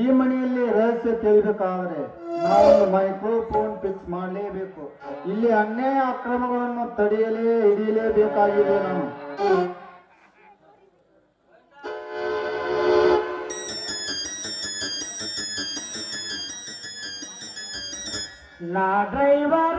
ಈ ಮನೆಯಲ್ಲಿ ರಹಸ್ಯ ತಿಳಿಬೇಕಾದ್ರೆ ನಾವೊಂದು ಮೈಕ್ರೋಫೋನ್ ಫಿಕ್ಸ್ ಮಾಡಲೇಬೇಕು. ಇಲ್ಲಿ ಅನ್ಯಾಯ ಅಕ್ರಮಗಳನ್ನು ತಡೆಯಲೇ ಹಿಡಿಯಲೇಬೇಕಾಗಿದೆ ನಾನು. ನಾ ಡ್ರೈವರ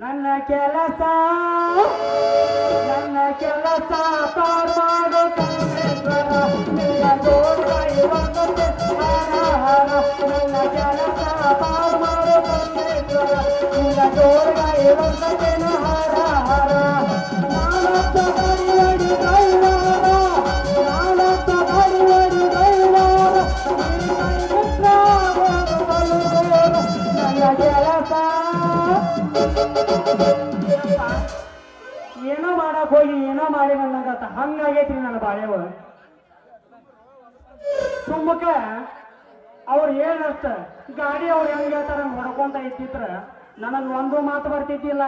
ನನ್ನ ಕೆಲಸ ನನ್ನ ಕೆಲಸ ಪಾರ್ ಮಾಡೋ ಕಲ್ಮೇಶ್ವರ ನಿನ್ನ ತೋಳ್ಗೈ ಒಂದೊಂದೇ ಹಾರ ಹಾರ ನನ್ನ ಕೆಲಸ ಪಾರ್ ಏನೋ ಮಾಡಕ್ ಹೋಗಿ, ಏನೋ ಮಾಡಿ ನಂಗತ್ತ ಹಂಗಾಗೈತ್ರಿ ನನ್ನ ಬಾಳೆವ ಸುಮ್ಮಕ ಅವ್ರು ಏನಷ್ಟ ಗಾಡಿ ಅವ್ರು ಹೆಂಗ್ ಹೇಳ್ತಾರ ಹೊಡ್ಕೊಂತ ಇತ್ತಿದ್ರ ನನಗ್ ಒಂದು ಮಾತು ಬರ್ತಿದ್ದಿಲ್ಲ.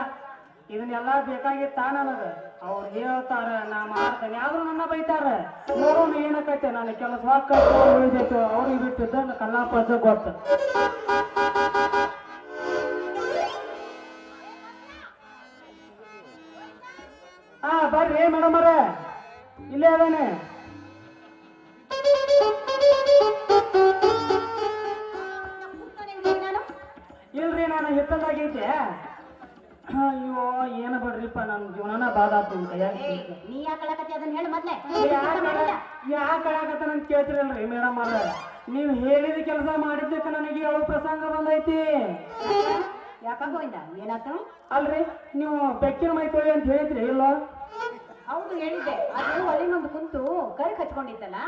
ಇದನ್ನೆಲ್ಲ ಬೇಕಾಗಿತ್ತ ನನಗ? ಅವ್ರು ಹೇಳ್ತಾರ, ನಾ ಮಾಡ್ತೇನೆ. ಆದ್ರೂ ನನ್ನ ಬೈತಾರ. ನೋಡೋಣ ಏನಕ್ಕೈತೆ ನಾನು ಕೆಲಸ ಉಳಿದೈತು. ಅವ್ರಿಗೆ ಬಿಟ್ಟಿದ್ದ ಕಲ್ಲಾಪ ಗೊತ್ತ. ಇಲ್ಲೇ ಅದಾನೆ ಇಲ್ರಿ ನಾನು ಹಿತ್ತಲ್ದಾಗೈತೆ ಅಯ್ಯೋ ಏನ ಬಿಡ್ರಿಪ್ಪ ನನ್ನ ಜೀವನನ ಬಾದ ಆಗ್ತು ಕೈಯಾಗ? ನೀ ಯಾಕೆ ಹೇಳಕತ್ತಿ ಅದನ್ನ ಹೇಳು ಮೊದ್ಲೆ. ಯಾಕೆ ಅಂತ ಕೇಳ್ತಿರಲ್ರಿ ಮೇಡಮ್ ಅವ್ರ? ನೀವು ಹೇಳಿದ ಕೆಲಸ ಮಾಡಿದ್ದಕ್ಕೆ ನನಗೆ ಹೇಳೋ ಪ್ರಸಂಗ ಬಂದೈತಿ. ಯಾಕ ಏನಾಯ್ತು ಅಲ್ರಿ ನೀವು ಬೆಕ್ಕಿನ ಮೈ ತೊಳಿ ಅಂತ ಹೇಳಿದ್ರಿ ಇಲ್ಲೋ ಹೌದು, ಹೇಳಿದ್ದೆ. ಅದು ಒಲೆ ಮುಂದೆ ಕುಂತು ಕರಿ ಹಚ್ಕೊಂಡಿತ್ತಲ್ಲ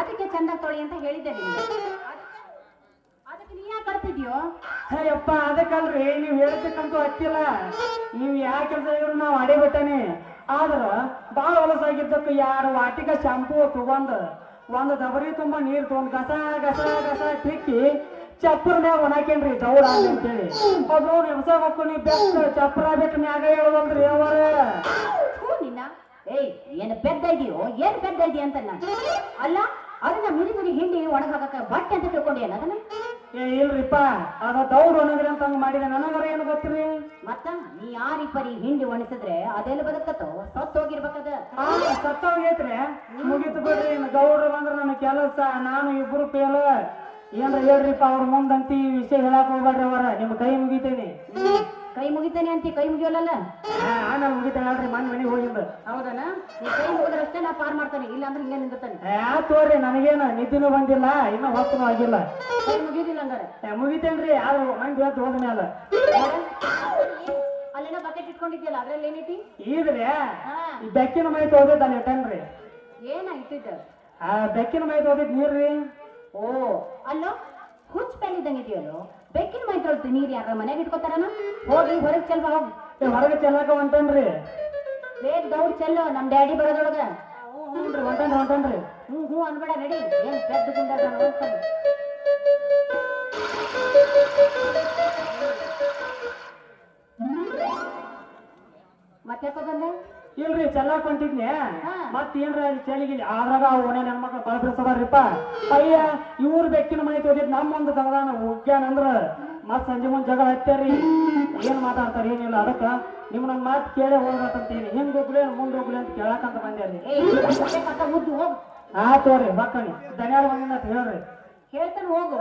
ಅದಕ್ಕೆ ಚಂದ ತೊಳಿ ಅಂತ ಹೇಳಿದ್ದೆ ನಿಮ್ಗೆ. ಅದಕ್ಕೆ ನೀ ಯಾಕೆ ಕಳ್ತಿದ್ಯೋ ಅಯ್ಯಪ್ಪ, ಅದಕ್ಕಲ್ರಿ, ನೀವು ಹೇಳ್ತಕ್ಕಂತೂ ಹತ್ತಿಲ್ಲ ನೀವು ಯಾವ ಕೆಲಸ ಇದ್ರು ನಾವು ಅಡಿಬಿಟ್ಟನಿ ಆದ್ರ ಭಾಳ ಹೊಲಸಾಗಿದ್ದಕ್ಕೆ ಯಾರು ವಾಟಿಕ ಶಾಂಪೂ ತಗೊಂಡ್ ಒಂದು ದಬರಿ ತುಂಬ ನೀರು ತಗೊಂಡ್ ಗಸ ಗಸ ಗಸ ತಿಕ್ಕಿ ಚಪ್ಪರ ಮ್ಯಾಗ ಒಣಾಕೇನ್ರಿ ದೌಡ ಅಂತೇಳಿ. ಅದು ನೋಡಿ ಹೊಸ ಮಕ್ಕಳು ಬೆಸ್ಟ್ ಚಪ್ಪರ ಬೆಟ್ಟ ಮ್ಯಾಗ ಹೇಳೋದಲ್ರಿ ಅವರ. ಪೆದ್ದ ಇದೆಯೋ ಏನ್ ಇದೆಯ ಅಂತ ನಾನು? ಅಲ್ಲ ಅದನ್ನ ಮಿಡಿ ಮಿಡಿ ಹಿಂಡಿ ಒಣಗಾಕ ಬಟ್ಟೆ ಅಂತ ತಿಳ್ಕೊಂಡೇನ ಅದನ್ನ? ಏ ಇಲ್ರಿಪ್ಪ ಅದ ದೌಡ್ ಒಣಗ್ರಿ ಅಂತ ಹಂಗ ಮಾಡಿದೆ. ನನಗರ ಏನು ಗೊತ್ತಿರಿ ಮತ್ತ ನೀ ಯಾರಿ ಪರಿ ಹಿಂಡಿ ಒಣಸಿದ್ರೆ ಅದೆಲ್ಲ ಬದುಕತ್ತೋ? ಸತ್ತು ಹೋಗಿರ್ಬೇಕದ? ಸತ್ತ ಹೋಗೈತ್ರಿ. ಮುಗಿತು ಬಿಡ್ರಿ ಗೌಡ್ರು ಬಂದ್ರ ನನ್ನ ಕೆಲಸ ನಾನು ಇಬ್ರು ಪೇಲ. ಏನ್ರ ಹೇಳ್ರಿಪ್ಪ ಅವ್ರ ಮುಂದಂತಿ ವಿಷಯ ಹೇಳಕ್ ಹೋಗ್ಬೇಡ್ರಿ ಅವರ. ನಿಮ್ ಕೈ ಮುಗಿತೇನಿ. ಕೈ ಮುಗಿತಾನೆ ಅಂತ ಕೈ ಮುಗಿಯೋಲ್ಲ ಮುಗಿತಾನಲ್ರಿ ಮುಗಿತೇನೆ ಹೇಳ್ರಿ ಮನ್ ಮನೆಗೆ ಹೋಗಿಂದ ಹೌದನ? ನೀ ಕೈ ಮುಗಿದ್ರಷ್ಟೇ ನಾ ಪಾರ್ ಮಾಡ್ತಾನೆ ಇಲ್ಲ ಅಂದ್ರೆ ಇಲ್ಲೇ ನಿಂದಿರ್ತಾನೆ. ಯಾ ತೋರಿ ನನಗೇನು ನಿದ್ದಿನೂ ಬಂದಿಲ್ಲ ಇನ್ನು ಹೊತ್ತು ಆಗಿಲ್ಲ. ಕೈ ಮುಗಿದಿಲ್ಲ ಹಂಗಾರೆ. ಮುಗಿತೇನ್ರಿ ಯಾರು ಮಂದಿ ಹೊತ್ತು ಹೋದ ಮ್ಯಾಲ. ಅಲ್ಲೇನೋ ಬಕೆಟ್ ಇಟ್ಕೊಂಡಿದ್ಯಲ್ಲ ಅದ್ರಲ್ಲಿ ಏನೈತಿ ಈದ್ರೆ ಈ ಬೆಕ್ಕಿನ ಮೈ ತೋದಿದ್ದ ಅಲ್ಲಿ ಇಟ್ಟನ್ರಿ. ಏನ ಇಟ್ಟಿದ್ದ? ಆ ಬೆಕ್ಕಿನ ಮೈ ತೋದಿದ್ ನೀರ್ರಿ. ಓ ಅಲ್ಲೋ ಹುಚ್ಚ ಪೆನ್ ಇದ್ದಂಗೆ ಇದೆಯಲ್ಲೋ? ಬೆಕ್ಕಿನ ಮೈ ತೊಳ್ದು ನೀರು ಯಾರ ಮನೆಗೆ ಇಟ್ಕೋತಾರನ? ಹೋಗಿ ಹೊರಗೆ ಚೆಲ್ವ ಹೋಗಿ. ಹೊರಗೆ ಚೆಲ್ಲಾಕ ಹೊಂಟನ್ರಿ ಬೇಗ ದೌಡ್ ಚೆಲ್ಲು ನಮ್ ಡ್ಯಾಡಿ ಬರೋದೊಳಗ. ಹ್ಞೂನ್ರಿ ಹೊಂಟನ್ರಿ ಹೊಂಟನ್ರಿ. ಹ್ಞೂ ಹ್ಞೂ ಅನ್ಬೇಡ ರೆಡಿ ಏನ್ ಪೆದ್ದ ಗುಂಡ ಮತ್ತೆ ಬಂದೆ? ಇಲ್ರಿ ಚೆಲ್ಲಾಕ್ ಹೊಂಟಿದ್ನಿ. ಹಾ. ಮತ್ ಏನ್ರ ಚಳಿಗಿಲಿ ಆದ್ರಾಗ ಓಣೆ ನನ್ ಮಕ್ಳು ಬಳಬಿಡ್ಸದಾರ್ರಿಪ್ಪ ಅಯ್ಯ ಇವ್ರ ಬೆಕ್ಕಿನ ಮನೆ ತೋದಿದ್ ನಮ್ಮೊಂದು ಒಂದು ತಗದಾನ ಉಗ್ಯಾನಂದ್ರ ಮತ್ ಸಂಜೆ ಮುಂದ್ ಜಗಳ ಹತ್ತಾರಿ ಏನ್ ಮಾತಾಡ್ತಾರ ಏನಿಲ್ಲ. ಅದಕ್ಕ ನಿಮ್ಮನ್ನ ಮಾತ್ ಕೇಳೇ ಹೋಗ್ಬೇಕಂತೀನಿ. ಹಿಂದ್ ಹೋಗ್ಲಿ ಮುಂದ್ ಹೋಗ್ಲಿ ಅಂತ ಕೇಳಕಂತ ಬಂದ್ಯಾರಿ ಮುದ್ದು ಹೋಗು ಆ ತೋರಿ ಬಕ್ಕಣಿ. ಧನ್ಯಾರ ಅಂತ ಹೇಳ್ರಿ. ಹೇಳ್ತಾನೆ ಹೋಗು.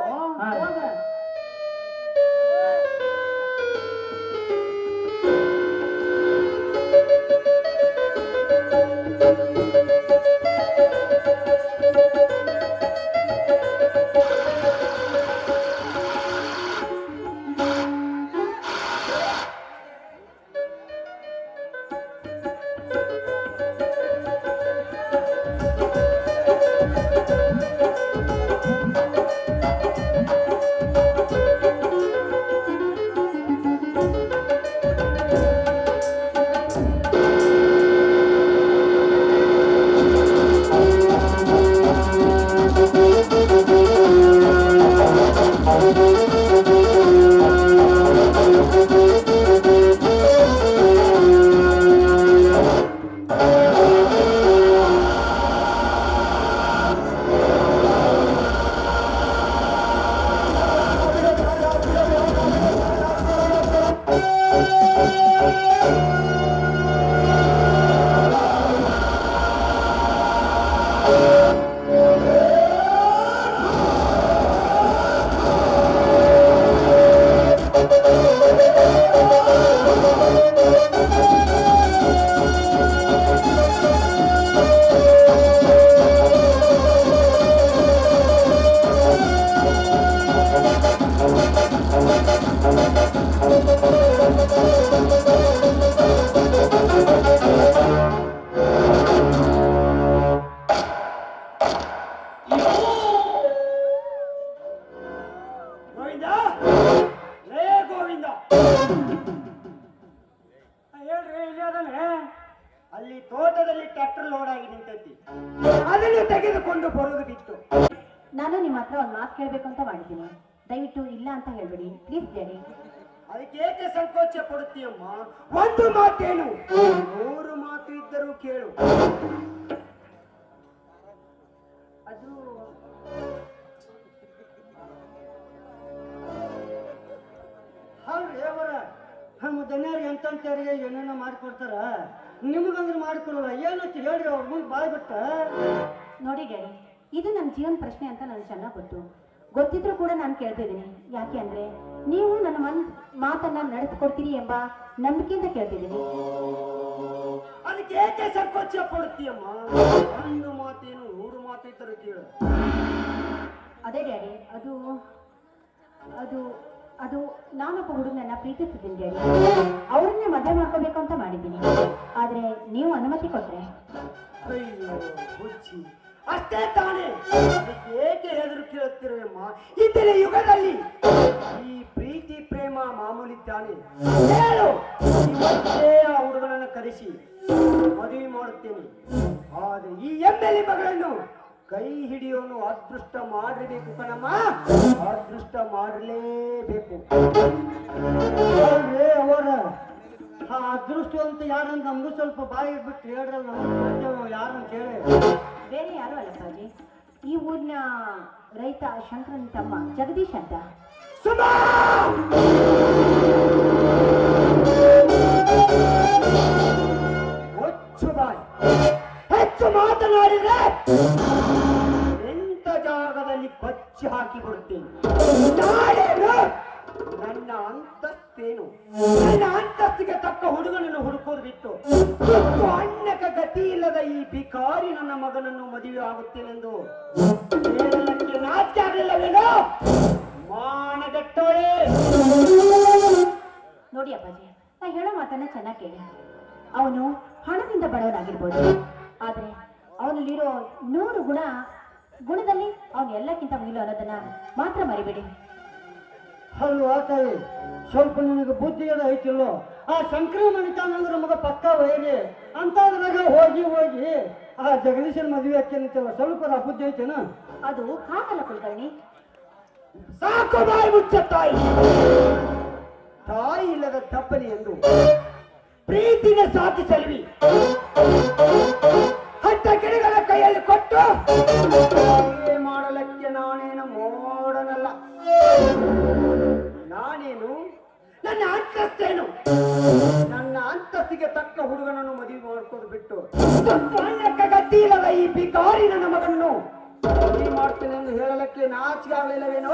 ಎಂತಂತವ್ರಿಗೆ ಏನೇನೋ ಮಾಡಿಕೊಡ್ತಾರ. ನಿಮಗಂದ್ರೆ ಮಾಡಿಕೊಡಲ್ಲ ಏನಂತ ಹೇಳ್ರಿ ಅವ್ರ ಮುಂದೆ ಬಾಯ್ ಬಿಟ್ಟ. ನೋಡಿ ಡ್ಯಾಡಿ ಇದು ನನ್ನ ಜೀವನ ಪ್ರಶ್ನೆ ಅಂತ ನನಗೆ ಚೆನ್ನಾಗಿ ಗೊತ್ತು. ಗೊತ್ತಿದ್ರೂ ಕೂಡ ನಾನು ಕೇಳ್ತಿದ್ದೀನಿ ಯಾಕೆ ಅಂದ್ರೆ, ನೀವು ನನ್ನ ಮನ್, ಮಾತನ್ನ ನಡೆಸ್ಕೊಡ್ತೀರಿ ಎಂಬ ನಂಬಿಕೆಯಿಂದ ಕೇಳ್ತಿದ್ದೀನಿ ಅದಕ್ಕೆ ಏಕೆ ಸಂಕೋಚ ಪಡುತ್ತೀಯಮ್ಮ? ಒಂದು ಮಾತೇನು ನೂರು ಮಾತೈತರ ಕೇಳು. ಅದೇ ಡ್ಯಾಡಿ ಅದು ಅದು ಅದು ನಾನೊಬ್ಬ ಹುಡುಗನನ್ನ ಪ್ರೀತಿಸಿದ್ದೀನಿ ಡ್ಯಾಡಿ. ಅವ್ರನ್ನೇ ಮದುವೆ ಮಾಡ್ಕೋಬೇಕು ಅಂತ ಮಾಡಿದ್ದೀನಿ. ಆದ್ರೆ ನೀವು ಅನುಮತಿ ಕೊಟ್ರೆ? ಅಯ್ಯೋ ಹುಚ್ಚಿ. ಅಷ್ಟೇ ತಾನೇ. ಏಕೆ ಹೆದರು ಕೇಳುತ್ತಿರುವಮ್ಮ ಇಂದಿನ ಯುಗದಲ್ಲಿ? ಈ ಪ್ರೀತಿ, ಪ್ರೇಮ ಮಾಮೂಲಿ ತಾನೆ ಹೇಳು ಆ ಹುಡುಗನನ್ನು ಕರೆಸಿ ಮದುವೆ ಮಾಡುತ್ತೇನೆ. ಆದ್ರೆ ಈ ಎಮ್ಮೆಲಿ ಮಗಳನ್ನು ಕೈ ಹಿಡಿಯೋನು ಅದೃಷ್ಟ ಮಾಡಬೇಕು ಕಣಮ್ಮ. ಅದೃಷ್ಟ ಮಾಡಲೇಬೇಕು ಅವರ? ಆ ಅದೃಷ್ಟ ಅಂತ ಯಾರಂತ ನಮಗೂ ಸ್ವಲ್ಪ ಬಾಯಿ ಬಿಟ್ಟು ಹೇಳ್ರಲ್ಲ ಯಾರಂತ ಹೇಳಿ. ಯಾರು ಅಲ್ಲ ಸಾಜಿ? ಈ ಊರಿನ ರೈತ ಶಂಕರನ್ ತಮ್ಮ ಜಗದೀಶ್ ಅಂತ. ಹೊಚ್ಚು ಮಾತನಾಡಿದ್ರೆ ಎಂತ ಜಾಗದಲ್ಲಿ ಕೊಚ್ಚಿ ಹಾಕಿ ಬಿಡುತ್ತೇನೆ ನಾನೇನು ಅಂತಸ್ತೇನು? ನನ್ನ ಅಂತಸ್ತಿಗೆ ತಕ್ಕ ಹುಡುಗನನ್ನು ಹುಡುಕೋದು ಬಿಟ್ಟು ಮತ್ತು ಗತಿ ಇಲ್ಲದ ಈ ಬಿಕಾರಿ ನನ್ನ ಮಗನನ್ನು ಮದುವೆ ಆಗುತ್ತೇನೆಂದು ಆಗಲಿಲ್ಲವೇನೋ? ಮಾನಗಟ್ಟೋಳೆ ನೋಡಿ ಅಪ್ಪಾಜಿ, ನಾ ಹೇಳೋ ಮಾತನ್ನ ಚೆನ್ನಾಗಿ ಕೇಳಿ. ಅವನು ಹಣದಿಂದ ಬಡವನಾಗಿರ್ಬೋದು. ಆದ್ರೆ ಅವನಲ್ಲಿರೋ ನೂರು ಗುಣ, ಗುಣದಲ್ಲಿ ಅವನು ಎಲ್ಲಕ್ಕಿಂತ ಮೇಲು ಅನ್ನೋದನ್ನ ಮಾತ್ರ ಮರಿಬೇಡಿ. ಅಲ್ವಾ ತಾಯಿ ಸ್ವಲ್ಪ ನಿನಗೆ ಬುದ್ಧಿ ಅದ ಐತಿಲ್ಲೋ. ಆ ಸಂಕ್ರಮಣಿತಾನಂದ್ರ ಮಗ ಪಕ್ಕ ವೈರಿ. ಅಂತದ್ರಾಗ ಹೋಗಿ ಹೋಗಿ ಆ ಜಗದೀಶನ್ ಮದುವೆ ಹಾಕ್ಯಂತಲ್ಲ ಸ್ವಲ್ಪ ಬುದ್ಧಿ ಐತೇನ? ಅದು ಕಾಕಲ ಕುಲಕರ್ಣಿ. ಸಾಕು ಬಾಯಿ ಮುಚ್ಚ ತಾಯಿ. ತಾಯಿ ಇಲ್ಲದ ತಪ್ಪಲಿ ಎಂದು ಪ್ರೀತಿನ ಸಾಧಿಸಲ್ವಿ ಹತ್ತ ಗಿಡಗಳ ಕೈಯಲ್ಲಿ ಕೊಟ್ಟು ನನ್ನ ಅಂತಸ್ತಿಗೆ ತಕ್ಕ ಹುಡುಗನನ್ನು ಮದುವೆ ಮಾಡ್ಕೊಂಡು ಬಿಟ್ಟು ಅನ್ನಕ್ಕೆ ಗತಿ ಇಲ್ಲದ ಈ ಬಿಕಾರಿ ನನ್ನ ಮಗನ್ನು ಮದುವೆ ಮಾಡ್ತೇನೆ ಎಂದು ಹೇಳಲಕ್ಕೆ ನಾಚಿಕೆ ಆಗಲಿಲ್ಲವೇನೋ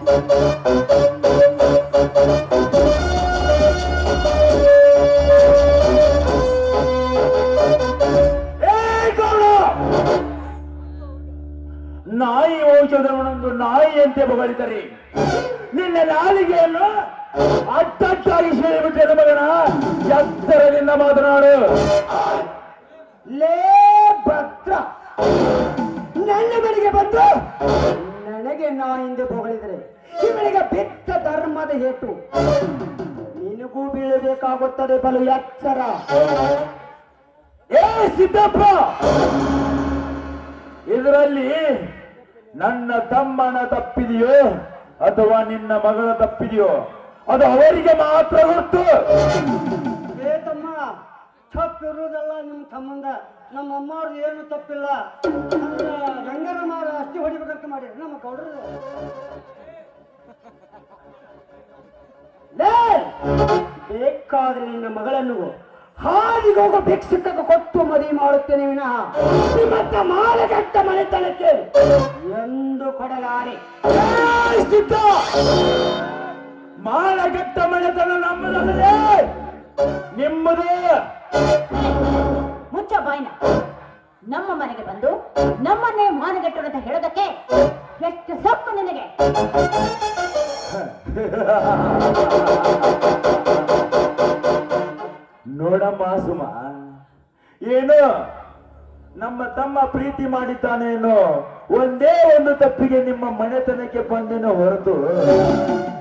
Thank ಏ ಔಷಧವನ್ನೊಂದು ನಾಯಿಯಂತೆ ಬಗಳಿದರೆ. ನಿನ್ನ ನಾಲಿಗೆಯನ್ನು ಅಡ್ಡಡ್ಡಾಗಿ ಸೇರಿಬಿಟ್ಟೆ ಮಗನ, ಎತ್ತರದಿಂದ ಮಾತನಾಡು. ಲೇ ಭಕ್ತ, ನನ್ನ ಬೆಳಿಗ್ಗೆ ಬಂದು, ನನಗೆ ನಾ ಬೊಗಳಿದರೆ. ಇವಳಿಗೆ ಬಿತ್ತ ಧರ್ಮದ ಹೇಟು ನಿನಗೂ ಬೀಳಬೇಕಾಗುತ್ತದೆ ಬಲು ಎಚ್ಚರ. ಏ ಸಿದ್ದಪ್ಪ, ಇದರಲ್ಲಿ ನನ್ನ ತಮ್ಮನ ತಪ್ಪಿದೆಯೋ ಅಥವಾ ನಿನ್ನ ಮಗಳ ತಪ್ಪಿದೆಯೋ, ಅದು ಅವರಿಗೆ ಮಾತ್ರ ಗೊತ್ತು. ಏ ತಮ್ಮ ತಪ್ಪಿರುವುದಲ್ಲ ನಿಮ್ಮ ತಮ್ಮಂದ. ನಮ್ಮ ಅಮ್ಮವ್ರದ್ದು ಏನು ತಪ್ಪಿಲ್ಲ. ರಂಗನ ಮಾರ ಅಸ್ತಿ ಹೊಡಿಬೇಕಂತ ಮಾಡಿ ನಮ್ಮ ಗೌಡರು! ಬೇಕಾದ್ರೆ ನಿನ್ನ ಮಗಳನ್ನು ಹಾದಿಗೆ ಹೋಗೋ ಭಿಕ್ಷುಕಕ್ಕೆ ಕೊಟ್ಟು ಮದುವೆ ಮಾಡುತ್ತೇನೆ ವಿನಃ. ನಿಮ್ಮತ್ತ ಮಾಲಗಟ್ಟ ಮನೆತನಕ್ಕೆ ಎಂದು ಕೊಡಲಾರೆ. ಮಾಲಗಟ್ಟ ಮನೆತನ ನಮ್ಮದಲ್ಲದೆ ನಿಮ್ಮದು. ಮುಚ್ಚ ಬಾಯ್ನ. ನಮ್ಮ ಮನೆಗೆ ಬಂದು ನಮ್ಮನ್ನೇ ಮಾನಗಟ್ಟರು ಅಂತ ಹೇಳೋದಕ್ಕೆ ಎಷ್ಟು ಸೊಪ್ಪು ನಿನಗೆ? ನೋಡಮ್ಮ ಸುಮ. ಏನು? ನಮ್ಮ ತಮ್ಮ ಪ್ರೀತಿ ಮಾಡಿದ್ದಾನೇನೋ ಒಂದೇ ಒಂದು ತಪ್ಪಿಗೆ ನಿಮ್ಮ ಮನೆತನಕ್ಕೆ ಬಂದೇನೋ ಹೊರತು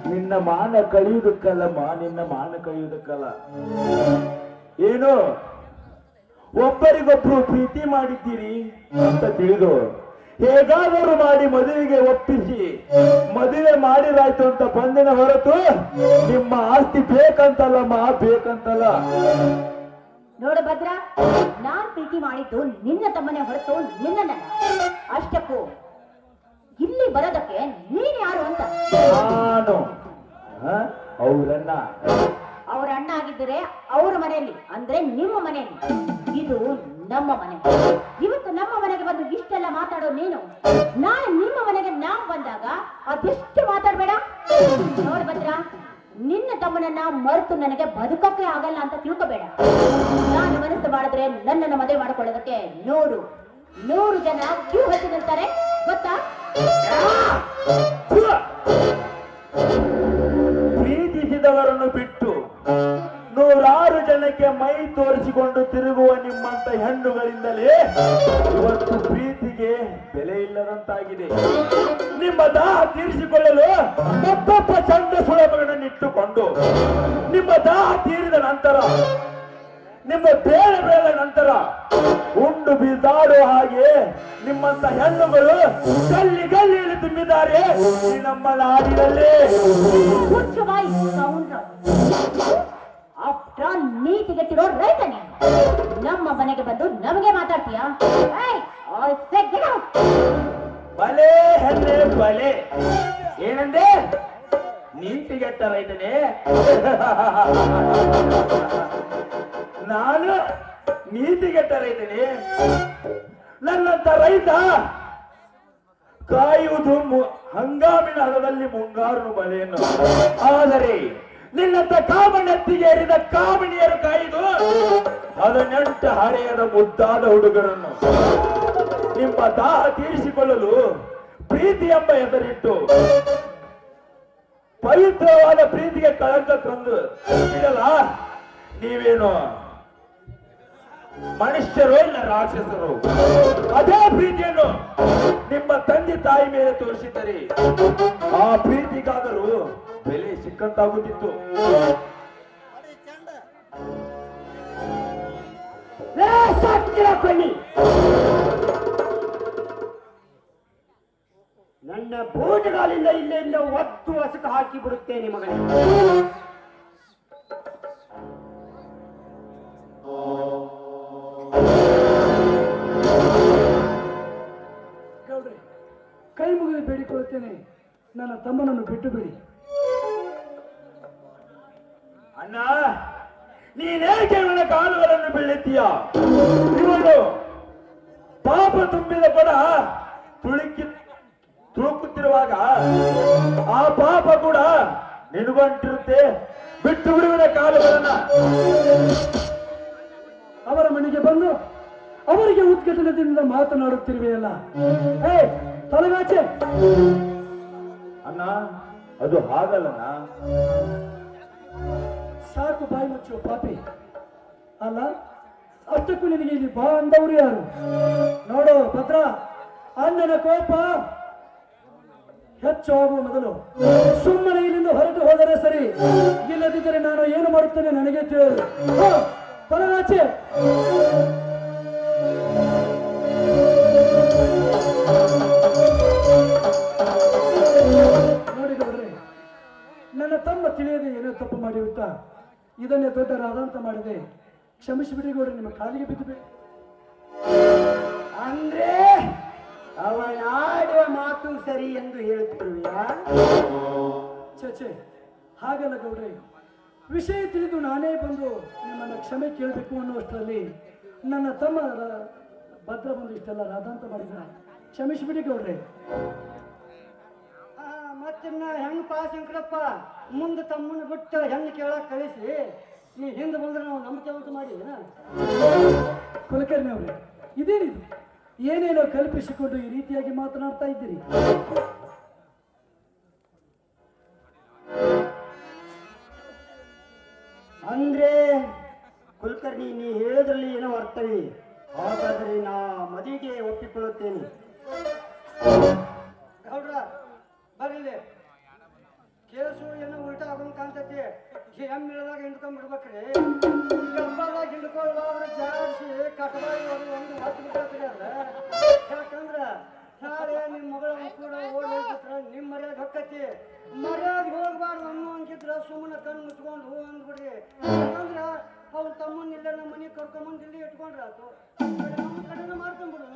ನಿನ್ನ ಮಾನ ಕಳೆಯುವುದಕ್ಕಲ್ಲಮ್ಮ ನಿನ್ನ ಮಾನ ಕಳೆಯುವುದಕ್ಕಲ್ಲ ಏನು? ಒಬ್ಬರಿಗೊಬ್ರು ಪ್ರೀತಿ ಮಾಡಿದ್ದೀರಿ ಅಂತ ತಿಳಿದು ಹೇಗಾದರೂ ಮಾಡಿ ಮದುವೆಗೆ ಒಪ್ಪಿಸಿ. ಮದುವೆ ಮಾಡಿರಾಯ್ತು ಅಂತ ಬಂದಿನ ಹೊರತು ನಿಮ್ಮ ಆಸ್ತಿ ಬೇಕಂತಲ್ಲಮ್ಮ ಬೇಕಂತಲ್ಲ. ನೋಡು ಭದ್ರ ನಾನ್ ಪ್ರೀತಿ ಮಾಡಿದ್ದು ನಿನ್ನ ತಮ್ಮನೆ ಹೊರತು ನಿನ್ನ ಅಷ್ಟಕ್ಕೂ ಇಲ್ಲಿ ಬರೋದಕ್ಕೆ ನೀನ್ ಯಾರು ಅಂತ? ನಾನು. ಅವರನ್ನ. ಅವ್ರ ಅಣ್ಣ ಆಗಿದ್ದರೆ ಅವ್ರ ಮನೆಯಲ್ಲಿ ಅಂದ್ರೆ ನಿಮ್ಮ ಮನೆಯಲ್ಲಿ. ಇದು ನಮ್ಮ ಮನೆ. ಬಂದು ಇಷ್ಟೆಲ್ಲ ಮಾತಾಡೋ ನೀನು? ನಾನು ನಿಮ್ಮ ಮನೆಗೆ ನಾವು ಬಂದಾಗ ಅದೆಷ್ಟು ಮಾತಾಡಬೇಡ ನೋಡ್ ಭದ್ರ, ನಿನ್ನ ತಮ್ಮನನ್ನ ಮರೆತು ನನಗೆ ಬದುಕಕ್ಕೆ ಆಗಲ್ಲ ಅಂತ ತಿಳ್ಕೊಬೇಡ. ನಾನು ಮನಸ್ಸು ಮಾಡಿದ್ರೆ ನನ್ನನ್ನು ಮದುವೆ ಮಾಡ್ಕೊಳ್ಳೋದಕ್ಕೆ ನೂರು ನೂರು ಜನ ಕ್ಯೂ ಹಚ್ಚಿ ಗೊತ್ತಾ? ಪ್ರೀತಿಸಿದವರನ್ನು ಬಿಟ್ಟು ನೂರಾರು ಜನಕ್ಕೆ ಮೈ ತೋರಿಸಿಕೊಂಡು ತಿರುಗುವ ನಿಮ್ಮಂತ ಹೆಣ್ಣುಗಳಿಂದಲೇ ಇವತ್ತು ಪ್ರೀತಿಗೆ ಬೆಲೆ ಇಲ್ಲದಂತಾಗಿದೆ. ನಿಮ್ಮ ದಾಹ ತೀರಿಸಿಕೊಳ್ಳಲು ಒಬ್ಬೊಬ್ಬ ಚಂದ ಸುಳಭಗಳನ್ನಿಟ್ಟುಕೊಂಡು ನಿಮ್ಮ ದಾಹ ತೀರಿದ ನಂತರ, ನಿಮ್ಮ ಬೇಳೆ ಬೇಳೆ ನಂತರ ಉಂಡು ಬಿದ್ದಾಡುವ ಹಾಗೆ ನಿಮ್ಮಂತ ಹೆಣ್ಣುಗಳು ಗಲ್ಲಿ ಗಲ್ಲಿಯಲ್ಲಿ ತುಂಬಿದ್ದಾರೆ. ನಮ್ಮ ನಾಡಿನಲ್ಲಿ. ಹುಚ್ಚುಬಾಯಿ ಕೌಂಡ್ರ ರೈತನೇ. ರೈತ ನಮ್ಮ ಮನೆಗೆ ಬಂದು ನಮಗೆ ಮಾತಾಡ್ತೀಯಾ. ಬಲೆ ಹೆಣ್ಣೆ ಬಲೆ. ಏನಂದೆ? ರೈತನೇ. ನಾನು ನೀತಿಗೆಟ್ಟ ರೈತನೇ. ನನ್ನಂತ ರೈತ ಕಾಯುವುದು ಹಂಗಾಮಿನ ಹಣದಲ್ಲಿ ಮುಂಗಾರು ಬಲೆಯನ್ನು ಆದರೆ ನಿನ್ನಂತ ಕಾಮನೆತ್ತಿಗೆ ಏರಿದ ಕಾಮಿಣಿಯರು ಕಾಯ್ದು ಹದಿನೆಂಟ ಹರೆಯದ ಮುದ್ದಾದ ಹುಡುಗರನ್ನು ನಿಮ್ಮ ದಾಹ ತೀರಿಸಿಕೊಳ್ಳಲು ಪ್ರೀತಿ ಎಂಬ ಹೆಸರಿಟ್ಟು ಪವಿತ್ರವಾದ ಪ್ರೀತಿಗೆ ಕಳಂಕ ತಂದು ಇದಲ್ಲ ನೀವೇನು ಮನುಷ್ಯರು ಇಲ್ಲ, ರಾಕ್ಷಸರು. ಅದೇ ಪ್ರೀತಿಯನ್ನು ನಿಮ್ಮ ತಂದೆ ತಾಯಿ ಮೇಲೆ ತೋರಿಸಿದರೆ ಆ ಪ್ರೀತಿಗಾದರೂ ಬೆಲೆ ಸಿಕ್ಕಂತಾಗುತ್ತಿತ್ತು. ನನ್ನ ಭೋಜನಾಲಿಂದ ಇಲ್ಲಿಂದ ಒತ್ತು ಹಸಕ ಹಾಕಿ ಬಿಡುತ್ತೇನೆ ಮಗನೇ. ಮುಗಿದು ನನ್ನ ತಮ್ಮನನ್ನು ಬಿಟ್ಟು ಬಿಡಿ. ಅಣ್ಣ ನೀನೇಕೆ ನನ್ನ ಕಾಲುಗಳನ್ನು ಬೀಳುತ್ತೀಯ ಇವನು ಪಾಪ ತುಂಬಿದ ಬಡ ತುಳುಕಿ ತುಳುಕುತ್ತಿರುವಾಗ ಆ ಪಾಪ ಕೂಡ ನಿನಗೊಂಟಿರುತ್ತೆ. ಬಿಟ್ಟು ಬಿಡುವಿನ ಕಾಲುಗಳನ್ನ. ಅವರ ಮನೆಗೆ ಬಂದು ಅವರಿಗೆ ಉದ್ಘಟನದಿಂದ ಮಾತನಾಡುತ್ತಿರುವೆಯಲ್ಲ. ಏ ತಲೆಗಾಚೆ ಅಣ್ಣ ಅದು ಹಾಗಲ್ಲಣ್ಣ. ಸಾಕು ಬಾಯಿ ಮುಚ್ಚು ಪಾಪಿ. ಅಲ್ಲ ಅಷ್ಟಕ್ಕೂ ನಿನಗೆ ಇಲ್ಲಿ ಬಾ ಅಂದವರು ಯಾರು? ನೋಡು ಭದ್ರ ಅಣ್ಣನ ಕೋಪ ಹೆಚ್ಚು ಆಗುವ ಮೊದಲು. ಸುಮ್ಮನೆ ಇಲ್ಲಿಂದ ಹೊರಟು ಹೋದರೆ ಸರಿ. ಇಲ್ಲದಿದ್ದರೆ ನಾನು ಏನು ಮಾಡುತ್ತೇನೆ ನನಗೆ ತಿಳಿಯದು ಹಾ, ತಿಳಿಯದೆ ಏನೋ ತಪ್ಪು ಮಾಡಿಬಿಟ್ಟ ಇದನ್ನೇ ದೊಡ್ಡ ರಾಧಾಂತ ಮಾಡಿದೆ. ಕ್ಷಮಿಸಿಬಿಡಿ ಗೌಡ್ರೆ ನಿಮ್ಮ ಕಾಲಿಗೆ ಬಿದ್ದು ಬಿಡಿ ಅಂದ್ರೆ ಅವನಾಡುವ ಮಾತು ಸರಿ ಎಂದು ಹೇಳುತ್ತಿರುವೆಯಾ? ಚಚೆ ಹಾಗಲ್ಲ ಗೌಡ್ರಿ. ವಿಷಯ ತಿಳಿದು ನಾನೇ ಬಂದು ನಿಮ್ಮನ್ನ ಕ್ಷಮೆ ಕೇಳಬೇಕು ಅನ್ನುವಷ್ಟರಲ್ಲಿ ನನ್ನ ತಮ್ಮ ಭದ್ರ ಬಂದು ಇಷ್ಟೆಲ್ಲ ರಾಧಾಂತ ಮಾಡಿದ ಕ್ಷಮಿಸಿಬಿಡಿ ಗೌಡ್ರೆ. ಮತ್ತಿನ್ನ ಹೆಣ್ಣು ಪಾಸ್ ಶಂಕರಪ್ಪ ಮುಂದೆ ತಮ್ಮನ್ನು ಬಿಟ್ಟು ಹೆಣ್ಣು ಕೇಳಕ್ ಕಳಿಸಿ ನೀ ಹಿಂದೆ ಬಂದ್ರೆ ನಾವು ನಂಬಿಕೆ ಉಂಟು ಮಾಡಿ ಕುಲಕರ್ಣಿ ಅವರೇ ಇದೇನಿದು? ಏನೇನೋ ಕಲ್ಪಿಸಿಕೊಂಡು ಈ ರೀತಿಯಾಗಿ ಮಾತನಾಡ್ತಾ ಇದ್ದೀರಿ? ಕರ್ಕೊಂಬಂದು ಇಲ್ಲಿ ಇಟ್ಕೊಂಡ್ರ ಆತು. ನಮ್ಮ ಕಡೆನ ಮಾಡ್ಕೊಂಡ್ಬಿಡೋಣ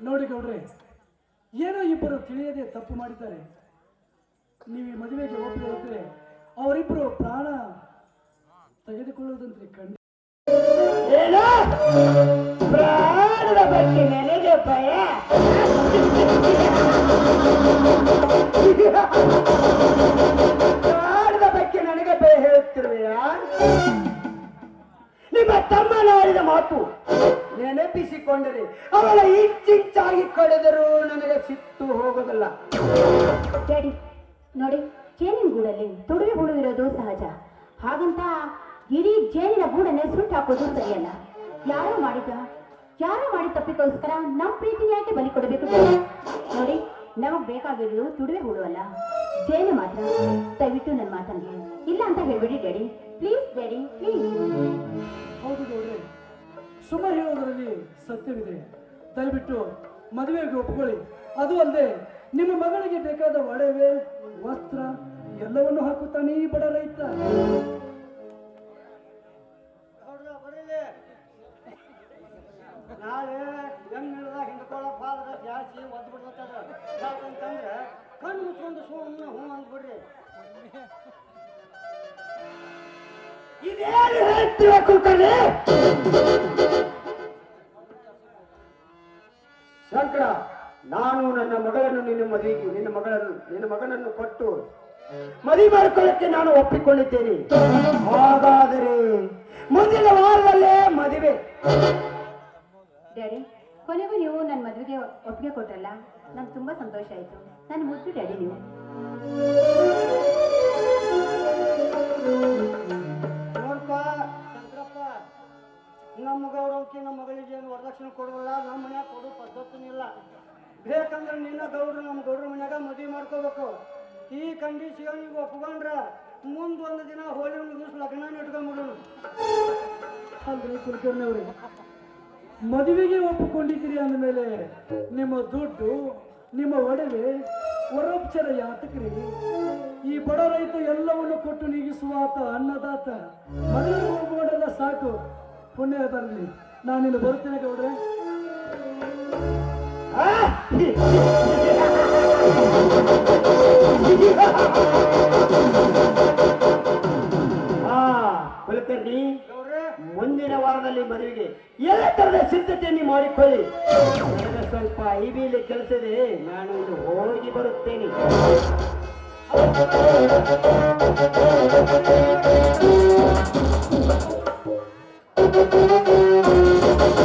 ನೋಡಿ ಗೌಡ್ರೆ ಏನೋ ಇಬ್ಬರು ತಿಳಿಯದೆ ತಪ್ಪು ಮಾಡಿದ್ದಾರೆ. ನೀವು ಈ ಮದುವೆಗೆ ಒಪ್ಪದೆ ಹೋದ್ರೆ ಅವರಿಬ್ಬರು ಪ್ರಾಣ ತೆಗೆದುಕೊಳ್ಳುವುದಂತೆ ಖಂಡಿತ. ಏನು? ಪ್ರಾಣದ ಬಗ್ಗೆ ನನಗೆ ಭಯ ಪ್ರಾಣದ ಬಗ್ಗೆ ನನಗೆ ಭಯ. ಹೇಳುತ್ತಿರುವೆಯಾ ನಿಮ್ಮ ತಮ್ಮನಾಡಿದ ಮಾತು ನೆನಪಿಸಿಕೊಂಡರೆ. ಅವಳ ಇಂಚಿಂಚಾಗಿ ಕಳೆದರೂ ನನಗೆ ಸಿಟ್ಟು ಹೋಗೋದಲ್ಲ. ಡ್ಯಾಡಿ ನೋಡಿ ಜೇನಿನ ಗೂಡಲ್ಲಿ ತುಡುವೆ ಹುಳು ಇರೋದು ಸಹಜ. ಹಾಗಂತ ಇಡೀ ಜೇನಿನ ಗೂಡನ್ನೇ ಸುಟ್ಟು ಹಾಕೋದು ಸರಿಯಲ್ಲ. ಯಾರೋ ಮಾಡಿದ ಯಾರೋ ಮಾಡಿದ ತಪ್ಪಿಗೋಸ್ಕರ ನಮ್ಮ ಪ್ರೀತಿ ಯಾಕೆ ಬಲಿ ಕೊಡಬೇಕು? ನೋಡಿ, ನಮಗ್ ಬೇಕಾಗಿರೋದು ತುಡುವೆ ಹುಳು ಅಲ್ಲ. ಜೇನು ಮಾತ್ರ. ದಯವಿಟ್ಟು ನನ್ನ ಮಾತನ್ಗೆ. ಇಲ್ಲ ಅಂತ ಹೇಳ್ಬಿಡಿ ಡ್ಯಾಡಿ. ಪ್ಲೀಸ್ ಡ್ಯಾಡಿ ಪ್ಲೀಸ್ ಹೌದು ಗೌಡ್ರೆ. ಸುಮ್ಮ ಹೇಳೋದರಲ್ಲಿ ಸತ್ಯವಿದೆ. ದಯವಿಟ್ಟು ಮದುವೆಗೆ ಒಪ್ಕೊಳ್ಳಿ. ಅದು ಅಲ್ಲದೆ ನಿಮ್ಮ ಮಗಳಿಗೆ ಬೇಕಾದ ಒಡವೆ, ವಸ್ತ್ರ ಎಲ್ಲವನ್ನು ಹಾಕುತ್ತಾನೆ ಈ ಬಡ ರೈತ. ಕುಲ್ಕರ್ಣಿ ಶಂಕರ, ನಾನು ನನ್ನ ಮಗಳನ್ನು ನಿನ್ನ ಮದುವೆಗೆ, ನಿನ್ನ ಮಗಳನ್ನು, ನಿನ್ನ ಮಗನನ್ನು ಕೊಟ್ಟು ಮದುವೆ ಮಾಡಿಕೊಳ್ಳಕ್ಕೆ ನಾನು ಒಪ್ಪಿಕೊಂಡಿದ್ದೇನೆ. ಹಾಗಾದರೆ ಮುಂದಿನ ವಾರದಲ್ಲೇ ಮದುವೆ. ಡ್ಯಾಡಿ, ಕೊನೆಗೂ ನೀವು ನನ್ನ ಮದುವೆಗೆ ಒಪ್ಪಿಗೆ ಕೊಟ್ಟಲ್ಲ ನಂಗೆ ತುಂಬಾ ಸಂತೋಷ ಆಯ್ತು. ನಾನು ಮುದ್ದು ಡ್ಯಾಡಿ ನೀವು. ನಮ್ಮ ಗೌರವಕ್ಕೆ ನಮ್ಮ ಮಗಳಿಗೆ ಏನು ವರದಕ್ಷಿಣೆ ಕೊಡೋಲ್ಲ ನಮ್ಮ ಮನ್ಯಾಗ ಕೊಡೋ ಪದ್ಧತಿನಿಲ್ಲ. ಬೇಕಂದ್ರೆ ನಿನ್ನ ಗೌಡ್ರು ನಮ್ಮ ಗೌಡ್ರ ಮನ್ಯಾಗ ಮದುವೆ ಮಾಡ್ಕೋಬೇಕು. ಈ ಕಂಡೀಷನ್ ನೀವು ಒಪ್ಕೊಂಡ್ರ ಮುಂದೊಂದು ದಿನ ಹೋಳಿ ಒಂದು ದಿವಸ ಲಗ್ನ ಇಟ್ಕೊಂಡ್ಬಿಡೋಣ ಅಂದ್ರೆ ಕುಲಕರ್ಣಿ ಅವ್ರಿಗೆ ಮದುವೆಗೆ ಒಪ್ಪಿಕೊಂಡಿದ್ದೀರಿ ಅಂದಮೇಲೆ ನಿಮ್ಮ ದುಡ್ಡು, ನಿಮ್ಮ ಒಡವೆ, ವರೋಪಚಾರ ಯಾತಕ್ರಿ ಈ ಬಡ ರೈತ ಎಲ್ಲವನ್ನು ಕೊಟ್ಟು ನೀಗಿಸುವ ಆತ ಅನ್ನದಾತ. ಮದುವೆ ಸಾಕು. ಪುಣ್ಯ ಬರಲಿ ಇಲ್ಲಿ ಬರುತ್ತೇನೆ ಗೌಡ್ರೆ. ಕುಲಕರ್ಣಿ ಮುಂದಿನ ವಾರದಲ್ಲಿ ಮದುವೆಗೆ ಎಲ್ಲ ತರದ ಸಿದ್ಧತೆಯನ್ನು ಮಾಡಿಕೊಳ್ಳಿ. ಸ್ವಲ್ಪ ಐಬಿಲಿ ಕೆಲಸದೆ ನಾನು ಇಲ್ಲಿ ಹೋಗಿ ಬರುತ್ತೇನೆ. Música